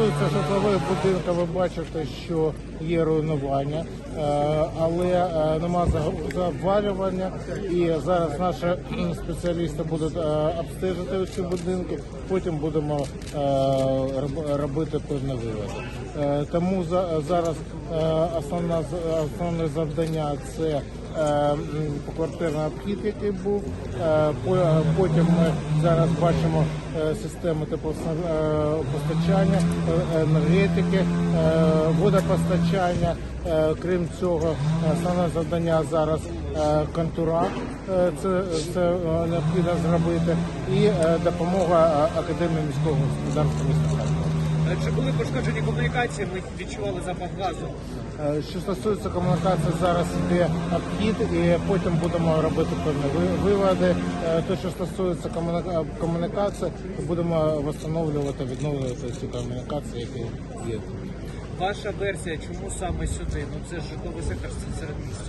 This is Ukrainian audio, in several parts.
стосується житлових будинків, ви бачите, що є руйнування, е, але е, нема завалювання. І зараз наші спеціалісти будуть е, обстежити ці будинки. Потім будемо робити певні виводи. Тому зараз основна основне завдання це м, поквартирний обхід, який був. Потім ми зараз бачимо системи теплопостачання, е, енергетики, е, водопостачання. Е, Крім цього, основне завдання зараз е, контура. Е, Це, це е, необхідно зробити, і е, допомога е, академії міського господарства міста. Е, Чи були пошкоджені комунікації? Ми відчували запах газу. Е, Що стосується комунікації, зараз йде обхід, і потім будемо робити певні виводи. Е, Те, що стосується комунікації, будемо встановлювати, відновлювати ці комунікації, які є. Ваша версія, чому саме сюди? Ну це ж житловий сектор це серед міста.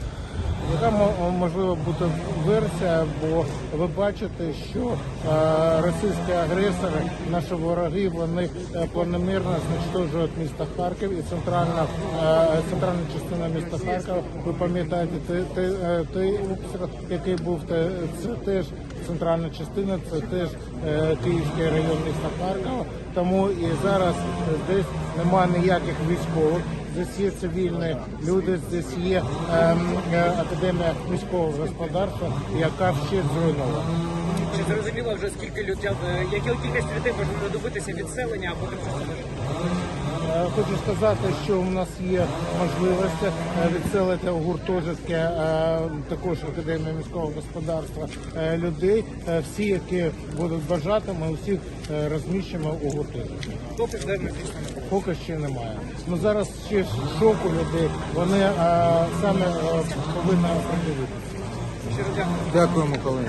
Яка можливо бути версія, бо ви бачите, що е, російські агресори, наші вороги, вони е, планомірно знищують місто Харків і центральна е, центральна частина міста Харкова. Ви пам'ятаєте той, обстріл, який був це теж центральна частина, це теж е, Київський район міста Харкова. Тому і зараз десь немає ніяких військових. Здесь є цивільні люди, здесь є ем, е, академія міського господарства, яка ще зруйнована. Чи зрозуміло вже скільки людей, е, кількість людей можна добитися відселення, а потім що це може? Е, Хочу сказати, що у нас є можливості е, відселити у гуртожитки е, також академії міського господарства е, людей. Всі, які будуть бажати, ми усіх розміщимо у гуртожитки. Поки ще немає. Ну зараз ще шок у людей. Вони саме повинні придивитися. Дякуємо, колеги.